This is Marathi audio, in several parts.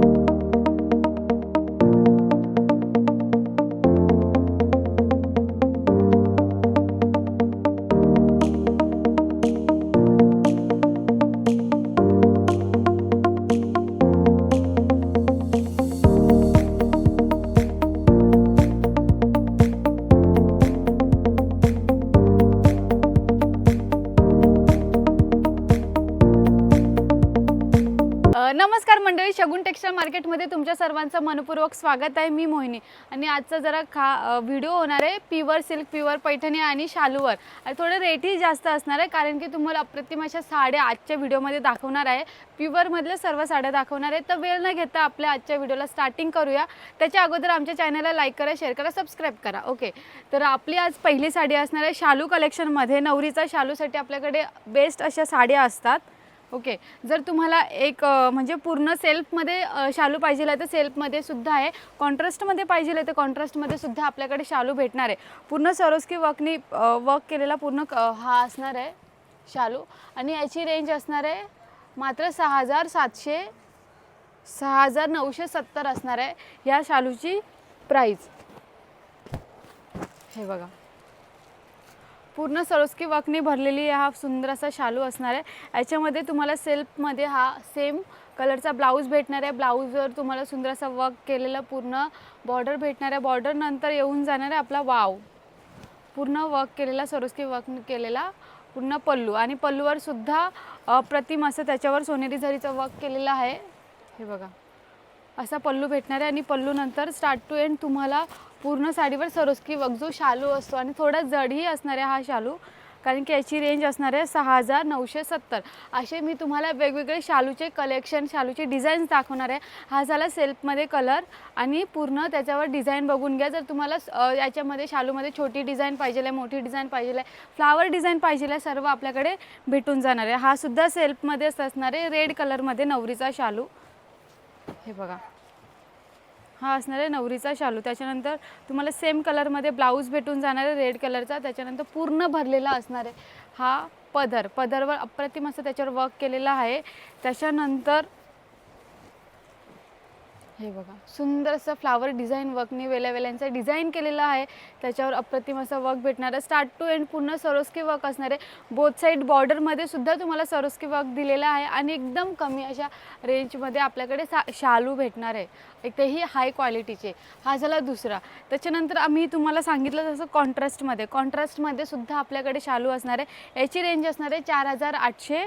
you नमस्कार मंडळी शगुन टेक्स्टाईल मार्केटमध्ये तुमच्या सर्वांचं मनपूर्वक स्वागत आहे. मी मोहिनी. आणि आजचा जरा खा व्हिडिओ होणार आहे प्युअर सिल्क प्युअर पैठणी आणि शालूवर. आणि थोडं रेटही जास्त असणार आहे कारण की तुम्हाला अप्रतिम अशा साड्या आजच्या व्हिडिओमध्ये दाखवणार आहे. प्युअरमधल्या सर्व साड्या दाखवणार आहे. तर वेळ न घेता आपल्या आजच्या व्हिडिओला स्टार्टिंग करूया. त्याच्या अगोदर आमच्या चॅनलला लाईक करा शेअर करा सबस्क्राईब करा. ओके. तर आपली आज पहिली साडी असणार आहे शालू कलेक्शनमध्ये. नवरीचा शालूसाठी आपल्याकडे बेस्ट अशा साड्या असतात. ओके. जर तुम्हाला एक म्हणजे पूर्ण सेल्फमध्ये शालू पाहिजे आहे तर सेल्फमध्ये सुद्धा आहे. कॉन्ट्रास्टमध्ये पाहिजे आहे तर कॉन्ट्रास्टमध्ये सुद्धा आपल्याकडे शालू भेटणार आहे. पूर्ण सरोस्की वर्कनी वर्क केलेला पूर्ण क- हा असणार आहे शालू. आणि याची रेंज असणार आहे मात्र सहा हजार सातशे सहा हजार नऊशे सत्तर असणार आहे ह्या शालूची प्राईज हे बघा. पूर्ण सरोस्की वकने भरलेली हा सुंदर असा शालू असणार आहे. याच्यामध्ये तुम्हाला सेल्फमध्ये हा सेम कलरचा ब्लाऊज भेटणार आहे. ब्लाऊजवर तुम्हाला सुंदर असा वर्क केलेला पूर्ण बॉर्डर भेटणार आहे. बॉर्डर नंतर येऊन जाणार आहे आपला वाव. पूर्ण वर्क केलेला सरोस्की वर्क केलेला पूर्ण पल्लू. आणि पल्लूवर सुद्धा अप्रतिम असं त्याच्यावर सोनेरी झरीचं वर्क केलेलं आहे. हे बघा. असा पल्लू भेटणार आहे. आणि पल्लू नंतर स्टार्ट टू एंड तुम्हाला पूर्ण साडीवर सरोस्की वर्क जो शालू असतो आणि थोडा जडही असणार आहे हा शालू कारण की याची रेंज असणार आहे सहा हजार नऊशे सत्तर. असे मी तुम्हाला वेगवेगळे शालूचे कलेक्शन शालूचे डिझाईन्स दाखवणार आहे. हा झाला सेल्फमध्ये कलर आणि पूर्ण त्याच्यावर डिझाईन बघून घ्या. जर तुम्हाला याच्यामध्ये शालूमध्ये छोटी डिझाईन पाहिजे आहे मोठी डिझाईन पाहिजे आहे फ्लावर डिझाईन पाहिजे आहे सर्व आपल्याकडे भेटून जाणार आहे. हा सुद्धा सेल्फमध्येच असणार आहे रेड कलरमध्ये नवरीचा शालू. हे बघा. हा असणार आहे नवरीचा शालू. त्याच्यानंतर तुम्हाला सेम कलरमध्ये ब्लाऊज भेटून जाणार आहे रेड कलरचा त्याच्यानंतर पूर्ण भरलेला असणार आहे हा पदर. पदरवर अप्रतिम असं त्याच्यावर वर्क केलेला आहे. त्याच्यानंतर हे बघा सुंदर असं फ्लावर डिझाईन वर्कने वेल्या वेल्यांचं डिझाईन केलेलं आहे. त्याच्यावर अप्रतिम असं वर्क भेटणार आहे. स्टार्ट टू एंड पूर्ण सरोस्की वर्क असणार आहे. बोथ साईड बॉर्डरमध्ये सुद्धा तुम्हाला सरोस्की वर्क दिलेला आहे आणि एकदम कमी अशा रेंजमध्ये आपल्याकडे सा शालू भेटणार आहे. एक तेही हाय क्वालिटीचे हा झाला दुसरा. त्याच्यानंतर आम्ही तुम्हाला सांगितलं जसं कॉन्ट्रास्टमध्ये कॉन्ट्रास्टमध्ये सुद्धा आपल्याकडे शालू असणार आहे. याची रेंज असणार आहे चार हजार आठशे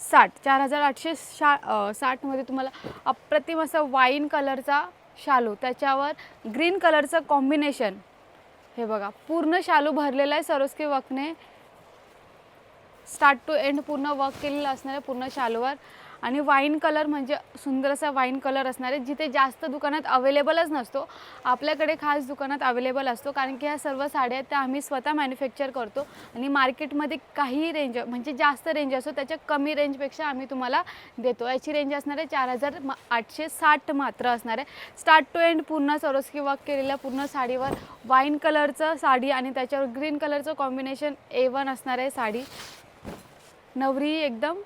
साठ चार हजार आठशे शा साठमध्ये तुम्हाला अप्रतिम असं वाईन कलरचा शालू. त्याच्यावर ग्रीन कलरचं कॉम्बिनेशन हे बघा पूर्ण शालू भरलेला आहे सरोस्की वर्कने स्टार्ट टू एंड पूर्ण वर्क केलेलं असणार आहे पूर्ण शालूवर. आणि वाईन कलर म्हणजे सुंदर असा वाईन कलर असणार आहे जिथे जास्त दुकानात अवेलेबलच नसतो. आपल्याकडे खास दुकानात अवेलेबल असतो कारण की ह्या सर्व साड्या आहेत त्या आम्ही स्वतः मॅन्युफॅक्चर करतो. आणि मार्केटमध्ये काही रेंज म्हणजे जास्त रेंज असतो त्याच्या कमी रेंजपेक्षा आम्ही तुम्हाला देतो. याची रेंज असणार आहे चार हजार मा आठशे साठ मात्र असणार आहे. स्टार्ट टू एंड पूर्ण सरोस्की वर्क केलेल्या पूर्ण साडीवर वाईन कलरचं साडी आणि त्याच्यावर ग्रीन कलरचं कॉम्बिनेशन ए वन असणार आहे साडी. नवरी एकदम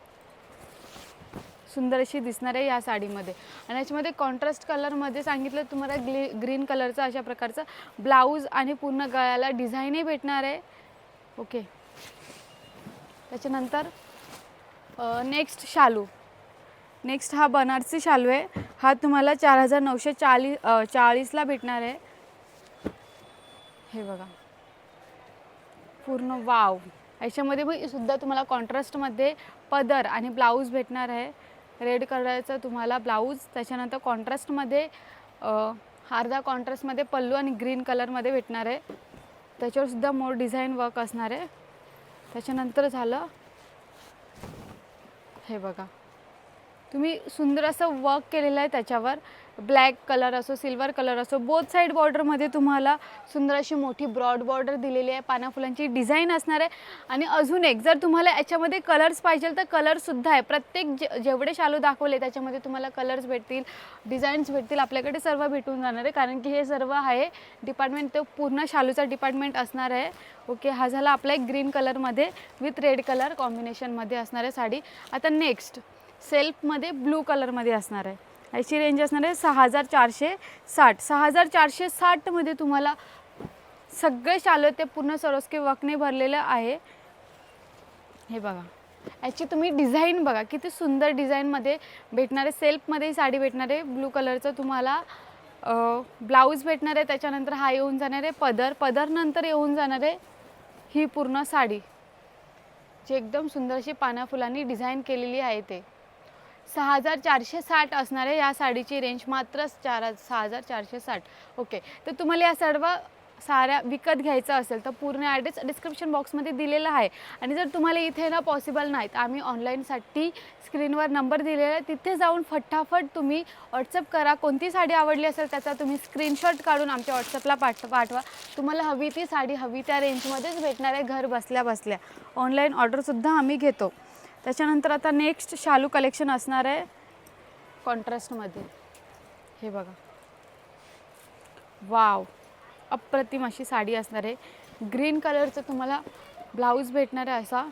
सुंदर अशी दिसणार आहे या साडीमध्ये. आणि याच्यामध्ये कॉन्ट्रास्ट कलरमध्ये सांगितलं तुम्हाला ग्ली ग्रीन कलरचा अशा प्रकारचा ब्लाऊज आणि पूर्ण गळ्याला डिझाईनही भेटणार आहे. ओके त्याच्यानंतर नेक्स्ट शालू. नेक्स्ट हा बनारसी शालू आहे. हा तुम्हाला चार हजार नऊशे चाळीस चाळीसला भेटणार आहे. हे बघा. पूर्ण वाव. याच्यामध्ये सुद्धा तुम्हाला कॉन्ट्रास्टमध्ये पदर आणि ब्लाऊज भेटणार आहे. रेड कलरचं तुम्हाला ब्लाऊज त्याच्यानंतर कॉन्ट्रास्टमध्ये अर्धा कॉन्ट्रास्टमध्ये पल्लू आणि ग्रीन कलरमध्ये भेटणार आहे. त्याच्यावरसुद्धा मोर डिझाईन वर्क असणार आहे. त्याच्यानंतर झालं हे बघा. तुम्ही सुंदर असं वर्क केलेलं आहे त्याच्यावर. ब्लॅक कलर असो सिल्वर कलर असो बोथ साईड बॉर्डरमध्ये तुम्हाला सुंदर अशी मोठी ब्रॉड बॉर्डर दिलेली आहे. पाना फुलांची डिझाईन असणार आहे. आणि अजून एक जर तुम्हाला याच्यामध्ये कलर्स पाहिजे तर कलरसुद्धा आहे. प्रत्येक जे जेवढे शालू दाखवले त्याच्यामध्ये तुम्हाला कलर्स भेटतील डिझाईन्स भेटतील आपल्याकडे सर्व भेटून जाणार आहे. कारण की हे सर्व आहे डिपार्टमेंट तो पूर्ण शालूचा डिपार्टमेंट असणार आहे. ओके हा झाला आपला एक ग्रीन कलरमध्ये विथ रेड कलर कॉम्बिनेशनमध्ये असणार आहे साडी. आता नेक्स्ट सेल्फमध्ये ब्लू कलरमध्ये असणार आहे. याची रेंज असणार आहे सहा हजार चारशे साठ सहा हजार चारशे साठमध्ये तुम्हाला सगळे शाल ते पूर्ण सरोस्की वर्कने भरलेलं आहे. हे बघा. याची तुम्ही डिझाईन बघा. किती सुंदर डिझाईनमध्ये भेटणारे सेल्फमध्ये साडी भेटणार आहे. ब्लू कलरचं तुम्हाला ब्लाऊज भेटणार आहे. त्याच्यानंतर हा येऊन जाणार आहे पदर. पदर नंतर येऊन जाणार आहे ही पूर्ण साडी. जी एकदम सुंदर अशी पाना फुलांनी डिझाईन केलेली आहे ते. सहा हजार चारशे साठ असणारे या साडीची रेंज मात्र चार सहा हजार चारशे साठ. ओके तर तुम्हाला या सर्व साऱ्या विकत घ्यायचं असेल तर पूर्ण ॲड्रेस डिस्क्रिप्शन बॉक्समध्ये दिलेला आहे. आणि जर तुम्हाला इथे ना पॉसिबल नाही तर आम्ही ऑनलाईनसाठी स्क्रीनवर नंबर दिलेला आहे तिथे जाऊन फटाफट तुम्ही व्हॉट्सअप करा. कोणती साडी आवडली असेल त्याचा तुम्ही स्क्रीनशॉट काढून आमच्या व्हॉट्सअपला पाठ पाठवा. तुम्हाला हवी ती साडी हवी त्या रेंजमध्येच भेटणार आहे घर बसल्या बसल्या. ऑनलाईन ऑर्डरसुद्धा आम्ही घेतो. त्याच्यानंतर आता नेक्स्ट शालू कलेक्शन असणार आहे कॉन्ट्रास्टमध्ये हे बघा. वाव अप्रतिम अशी साडी असणार आहे. ग्रीन कलरचं तुम्हाला ब्लाऊज भेटणार आहे असा.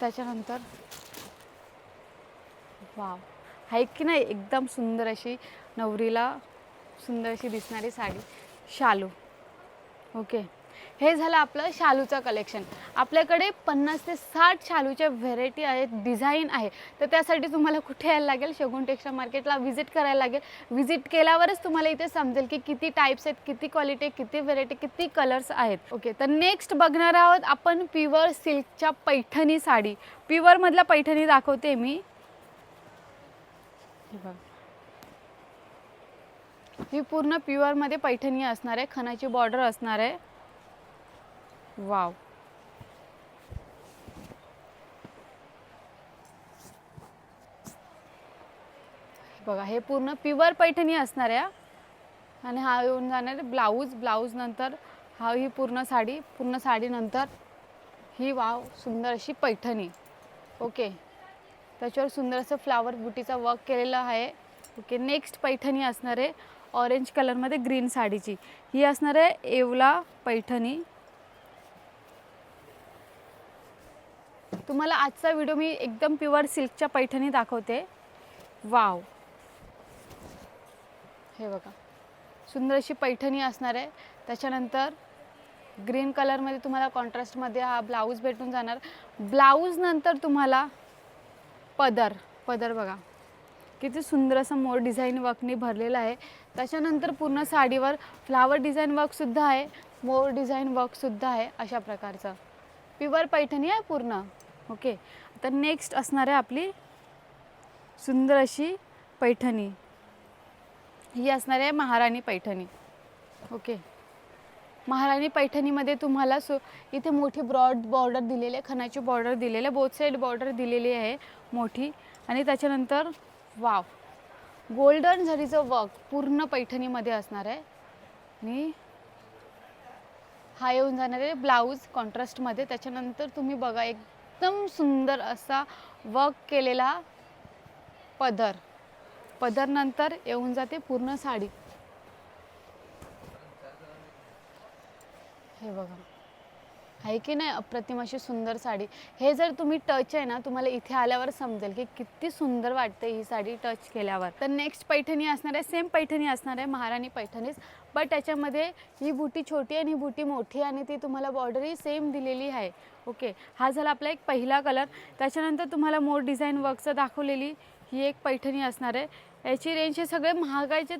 त्याच्यानंतर वाव आहे की नाही? एकदम सुंदर अशी नवरीला सुंदर अशी दिसणारी साडी. शालू. ओके हे झालं आपलं शालूचं कलेक्शन आपल्याकडे पन्नास ते साठ शालूच्या व्हेरायटी आहेत डिझाईन आहे. तर त्यासाठी तुम्हाला कुठे यायला लागेल? शगुन टेक्स्टा मार्केटला व्हिजिट करायला लागेल. व्हिजिट केल्यावरच तुम्हाला इथे समजेल की किती टाईप्स आहेत किती क्वालिटी किती व्हेरायटी किती कलर्स आहेत. ओके तर नेक्स्ट बघणार आहोत आपण प्युअर सिल्कच्या पैठणी साडी. प्युअरमधला पैठणी दाखवते मी. ही पूर्ण प्युअरमध्ये पैठणी असणार आहे खणाची बॉर्डर असणार आहे. वाव बघा हे पूर्ण प्युअर पैठणी असणार आहे आणि हा येऊन जाणार आहे ब्लाऊज ब्लाऊज नंतर हा ही पूर्ण साडी पूर्ण साडीनंतर ही वाव सुंदर अशी पैठणी. ओके त्याच्यावर सुंदर असं फ्लावर बुटीचा वर्क केलेला आहे. ओके नेक्स्ट पैठणी असणार आहे ऑरेंज कलरमध्ये ग्रीन साडीची. ही असणार आहे येवला पैठणी. तुम्हाला आजचा व्हिडिओ मी एकदम प्युअर सिल्कच्या पैठणी दाखवते. वाव हे बघा. सुंदर अशी पैठणी असणार आहे. त्याच्यानंतर ग्रीन कलरमध्ये तुम्हाला कॉन्ट्रास्टमध्ये हा ब्लाऊज भेटून जाणार. ब्लाऊज नंतर तुम्हाला पदर. पदर बघा. किती सुंदर असं मोर डिझाईन वर्कने भरलेलं आहे. त्याच्यानंतर पूर्ण साडीवर फ्लावर डिझाईन वर्कसुद्धा आहे. मोर डिझाईन वर्कसुद्धा आहे. अशा प्रकारचं. प्युअर पैठणी आहे पूर्ण. ओके? तर नेक्स्ट असणार आहे आपली सुंदर अशी पैठणी. ही असणार आहे महाराणी पैठणी. ओके? महाराणी पैठणीमध्ये तुम्हाला सो इथे मोठी ब्रॉड बॉर्डर दिलेली आहे खणाची बॉर्डर दिलेली आहे बोथ साईड बॉर्डर दिलेली आहे मोठी. आणि त्याच्यानंतर वाव गोल्डन झरीचं वर्क पूर्ण पैठणीमध्ये असणार आहे. आणि हा येऊन जाणार आहे ब्लाऊज कॉन्ट्रास्टमध्ये त्याच्यानंतर तुम्ही बघा एक एकदम सुंदर असा वर्क केलेला पदर. पदर नंतर येऊन जाते पूर्ण साडी. हे बघा. आहे की नाही? अप्रतिम अशी सुंदर साडी. हे जर तुम्ही टच आहे ना तुम्हाला इथे आल्यावर समजेल की किती सुंदर वाटते ही साडी टच केल्यावर. तर नेक्स्ट पैठणी असणार आहे सेम पैठणी असणार आहे महाराणी पैठणीच. बट त्याच्यामध्ये ही बुटी छोटी आणि ही बुटी मोठी आणि ती तुम्हाला बॉर्डर ही सेम दिलेली आहे. ओके हा झाला आपला एक पहिला कलर त्याच्यानंतर तुम्हाला मोर डिझाईन वर्कचं दाखवलेली ही एक पैठणी असणार आहे. याची रेंज हे सगळे महागाचे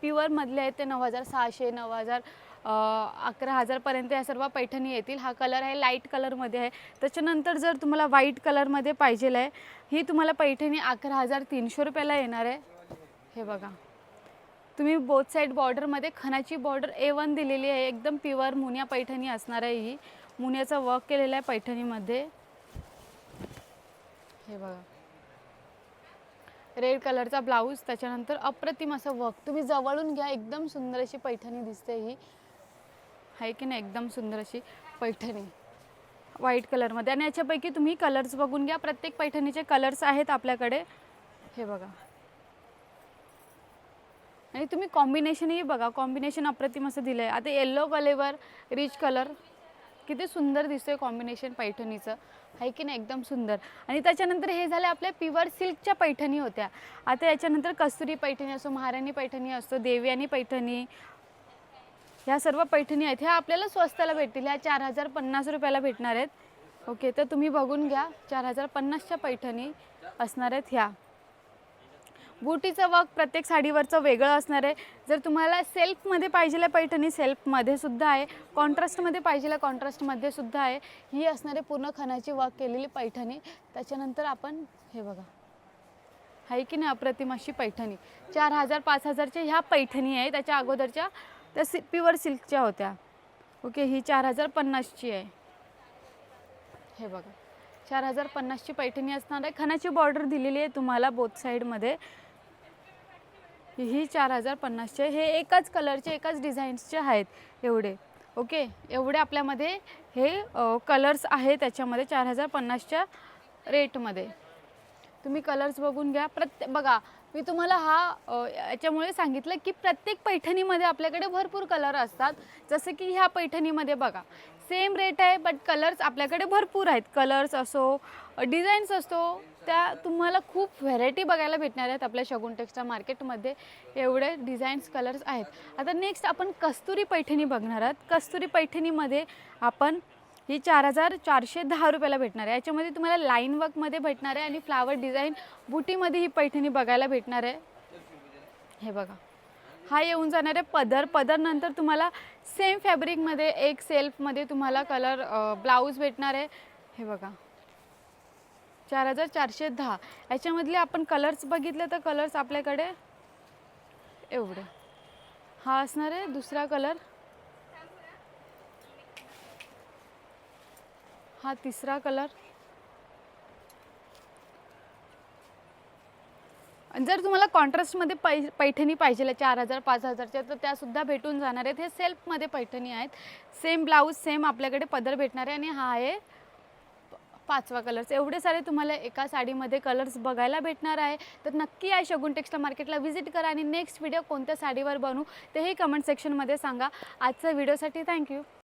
प्युअरमधले आहेत ते नऊ हजार सहाशे नऊ हजार. अकरा हजारपर्यंत या सर्व पैठणी येतील. हा कलर आहे लाइट कलरमध्ये आहे. त्याच्यानंतर जर तुम्हाला व्हाईट कलरमध्ये पाहिजे आहे ही तुम्हाला पैठणी अकरा हजार तीनशे रुपयाला येणार आहे. हे बघा. तुम्ही बोथ साईड बॉर्डरमध्ये खणाची बॉर्डर ए वन दिलेली आहे. एकदम प्युअर मुनिया पैठणी असणार आहे ही. मुनियाचा वर्क केलेला आहे पैठणीमध्ये. हे बघा. रेड कलरचा ब्लाऊज त्याच्यानंतर अप्रतिम असं वर्क तुम्ही जवळून घ्या एकदम सुंदर अशी पैठणी दिसते ही. आहे की नाही? एकदम सुंदर अशी पैठणी. व्हाईट कलरमध्ये आणि याच्यापैकी तुम्ही कलर्स बघून घ्या. प्रत्येक पैठणीचे कलर्स आहेत आपल्याकडे. हे बघा. आणि तुम्ही कॉम्बिनेशनही बघा. कॉम्बिनेशन अप्रतिम असं दिलं आहे आता येल्लो कलेवर रिच कलर किती सुंदर दिसतोय कॉम्बिनेशन पैठणीचं. आहे की नाही? एकदम सुंदर. आणि त्याच्यानंतर हे झालं आपल्या प्युअर सिल्कच्या पैठणी होत्या. आता याच्यानंतर कस्तुरी पैठणी असो महाराणी पैठणी असतो देवयानी पैठणी ह्या सर्व पैठणी आहेत. ह्या आपल्याला स्वस्ताला भेटतील. ह्या चार हजार पन्नास रुपयाला भेटणार आहेत. ओके तर तुम्ही बघून घ्या. चार हजार पन्नासच्या पैठणी असणार आहेत ह्या. बुटीचं वर्क प्रत्येक साडीवरचं वेगळं असणार आहे. जर तुम्हाला सेल्फमध्ये पाहिजे पैठणी सेल्फमध्ये सुद्धा आहे. कॉन्ट्रास्टमध्ये पाहिजे कॉन्ट्रास्टमध्ये सुद्धा आहे. ही असणारे पूर्ण खणाची वर्क केलेली पैठणी. त्याच्यानंतर आपण हे बघा. आहे की नाही अप्रतिम अशी पैठणी. चार हजार पाच हजारच्या ह्या पैठणी आहे. त्याच्या अगोदरच्या त्या सि प्युअर सिल्कच्या होत्या. ओके ही चार हजार पन्नासची आहे. हे बघा चार हजार पन्नासची पैठणी असणार आहे. खणाची बॉर्डर दिलेली आहे तुम्हाला बोथ साईडमध्ये ही चार हजार पन्नासचे हे एकाच कलरचे एकाच डिझाईन्सचे आहेत एवढे. ओके एवढे आपल्यामध्ये हे कलर्स आहे त्याच्यामध्ये चार हजार पन्नासच्या रेटमध्ये तुम्ही कलर्स बघून घ्या. प्रत्ये बघा मी तुम्हाला हा याच्यामुळे सांगितलं की प्रत्येक पैठणीमध्ये आपल्याकडे भरपूर कलर असतात. जसं की ह्या पैठणीमध्ये बघा सेम रेट आहे बट कलर्स आपल्याकडे भरपूर आहेत. कलर्स असो डिझाईन्स असतो त्या तुम्हाला खूप व्हेरायटी बघायला भेटणार आहेत आपल्या शगुन टेक्स्टाईल मार्केटमध्ये एवढे डिझाईन्स कलर्स आहेत. आता नेक्स्ट आपण कस्तुरी पैठणी बघणार आहात. कस्तुरी पैठणीमध्ये आपण ही चार हजार चारशे दहा रुपयाला भेटणार आहे. याच्यामध्ये तुम्हाला लाईन वर्कमध्ये भेटणार आहे आणि फ्लावर डिझाईन बुटीमध्ये ही पैठणी बघायला भेटणार आहे. हे बघा. हा येऊन जाणार आहे पदर. पदर नंतर तुम्हाला सेम फॅब्रिकमध्ये एक सेल्फमध्ये तुम्हाला कलर ब्लाऊज भेटणार आहे. हे बघा. चार हजार चारशे दहा. याच्यामधले आपण कलर्स बघितले तर कलर्स आपल्याकडे एवढे. हा असणार आहे दुसरा कलर हा तिसरा कलर. जर तुम्हाला कॉन्ट्रास्टमध्ये पै पैठणी पाहिजे चार हजार पाच हजारच्या तर त्यासुद्धा भेटून जाणार आहेत. हे सेल्फमध्ये पैठणी आहेत. सेम ब्लाऊज सेम आपल्याकडे पदर भेटणार आहे आणि हा आहे पाचवा कलर्स एवढे सारे तुम्हाला एका साडीमध्ये कलर्स बघायला भेटणार आहे. तर नक्की या शगुन टेक्स्टाईल मार्केटला व्हिजिट करा आणि नेक्स्ट व्हिडिओ कोणत्या साडीवर बनवू तेही कमेंट सेक्शनमध्ये सांगा. आजच्या व्हिडिओसाठी थँक्यू.